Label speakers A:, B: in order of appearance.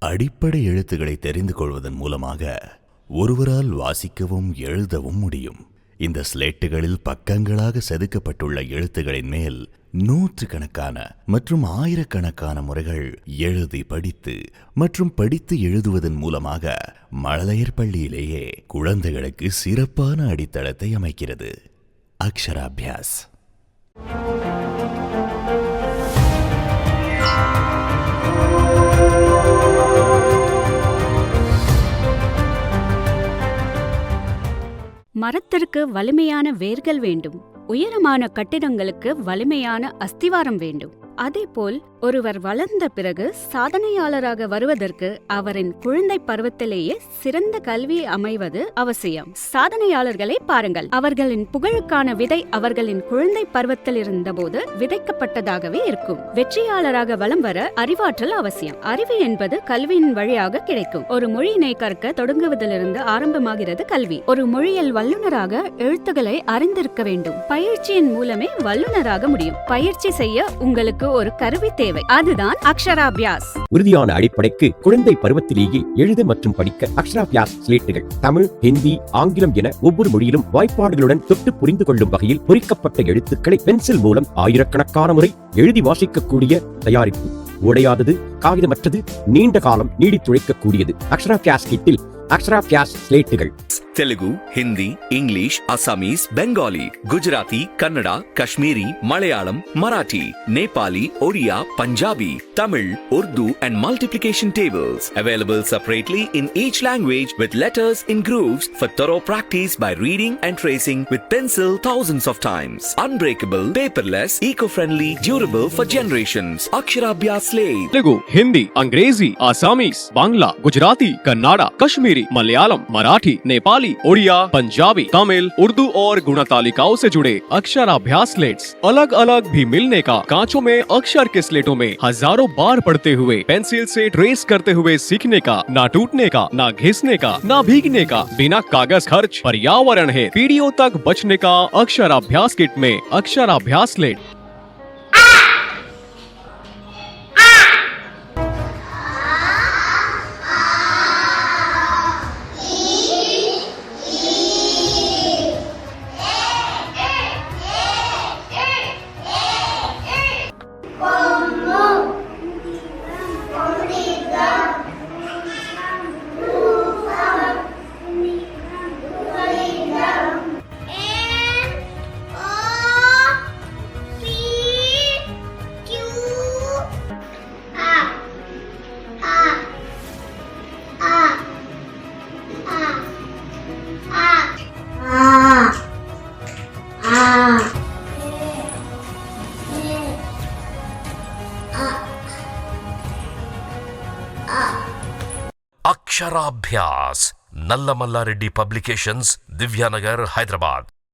A: அடிப்படை எழுத்துக்களை தெரிந்து கொள்வதன் மூலமாக ஒருவரால் வாசிக்கவும் எழுதவும் முடியும். இந்த ஸ்லேட்டுகளில் பக்கங்களாக செதுக்கப்பட்டுள்ள எழுத்துகளின் மேல் நூற்றுக்கணக்கான மற்றும் ஆயிரக்கணக்கான முறைகள் எழுதி படித்து மற்றும் படித்து எழுதுவதன் மூலமாக மழலையர் பள்ளியிலேயே குழந்தைகளுக்கு சிறப்பான அடித்தளத்தை அமைக்கிறது. அக்ஷராபியாஸ்.
B: மரத்திற்கு வலிமையான வேர்கள் வேண்டும். உயரமான கட்டிடங்களுக்கு வலிமையான அஸ்திவாரம் வேண்டும். அதேபோல் ஒருவர் வளர்ந்த பிறகு சாதனையாளராக வருவதற்கு அவரின் குழந்தை பருவத்திலேயே சிறந்த கல்வி அமைவது அவசியம். சாதனையாளர்களை பாருங்கள். அவர்களின் புகழுக்கான விதை அவர்களின் குழந்தை பருவத்தில் இருந்தபோது விதைக்கப்பட்டதாகவே இருக்கும். வெற்றியாளராக வலம் வர அறிவாற்றல் அவசியம். அறிவு என்பது கல்வியின் வழியாக கிடைக்கும். ஒரு மொழியினை கற்க தொடங்குவதிலிருந்து ஆரம்பமாகிறது கல்வி. ஒரு மொழியில் வல்லுநராக எழுத்துக்களை அறிந்திருக்க வேண்டும். பயிற்சியின் மூலமே வல்லுநராக முடியும். பயிற்சி செய்ய உங்களுக்கு ஒரு கருவி தேவை. அதுதான் அக்ஷராபியாஸ்.
C: உறுதியான அடிப்படைக்கு குழந்தை பருவத்திலேயே எழுத மற்றும் படிக்க அக்ஷராபியாஸ் ஸ்லேட்டுகள் தமிழ் ஹிந்தி ஆங்கிலம் என ஒவ்வொரு மொழியிலும் வாய்ப்பாடுகளுடன் தொட்டு புரிந்து கொள்ளும் வகையில் பொறிக்கப்பட்ட எழுத்துக்களை பென்சில் மூலம் ஆயிரக்கணக்கான முறை எழுதி வாசிக்கக்கூடிய தயாரிப்பு. உடையாதது காகிதமற்றது நீண்ட காலம் நீடித்துழைக்கக்கூடியது. அக்ஷரா அக்ஷராபியாஸ் கிட்டில் Aksharabhyas ஸ்லேட்டுகள்
D: Telugu Hindi English Assamese Bengali Gujarati Kannada Kashmiri Malayalam Marathi Nepali Odia Punjabi Tamil Urdu and multiplication tables available separately in each language with letters in grooves for thorough practice by reading and tracing with pencil thousands of times unbreakable paperless eco friendly durable for generations Aksharabhyas
E: ಲೇ ತೆಲುಗು ಹಿಂದಿ ಅಂಗ್ರೇಜಿ ಅಸ್ಸಾಮೀಸ್ ಬಾಂಗ್ಲಾ ಗುಜರಾತಿ ಕನ್ನಡ ಕಾಶ್ಮೀರಿ ಮಲಯಾಳಂ ಮರಾಠಿ ನೇಪಾಳಿ नेपाली, ओडिया, पंजाबी, तमिल, उर्दू और गुणतालिकाओं से जुड़े अक्षराभ्यास slates अलग अलग भी मिलने का कांचों में अक्षर के स्लेटों में हज़ारों बार पढ़ते हुए, पेंसिल से ट्रेस करते हुए सीखने का, ना टूटने का, ना घिसने का, ना भीगने का, बिना कागज़ खर्च, पर्यावरण है पीढ़ियों तक बचने का अक्षराभ्यास किट में अक्षराभ्यास स्लेट
F: అక్షరాభ్యాస్ నల్లమల్లారెడ్డి పబ్లికేషన్స్ దివ్యానగర్ హైదరాబాద్.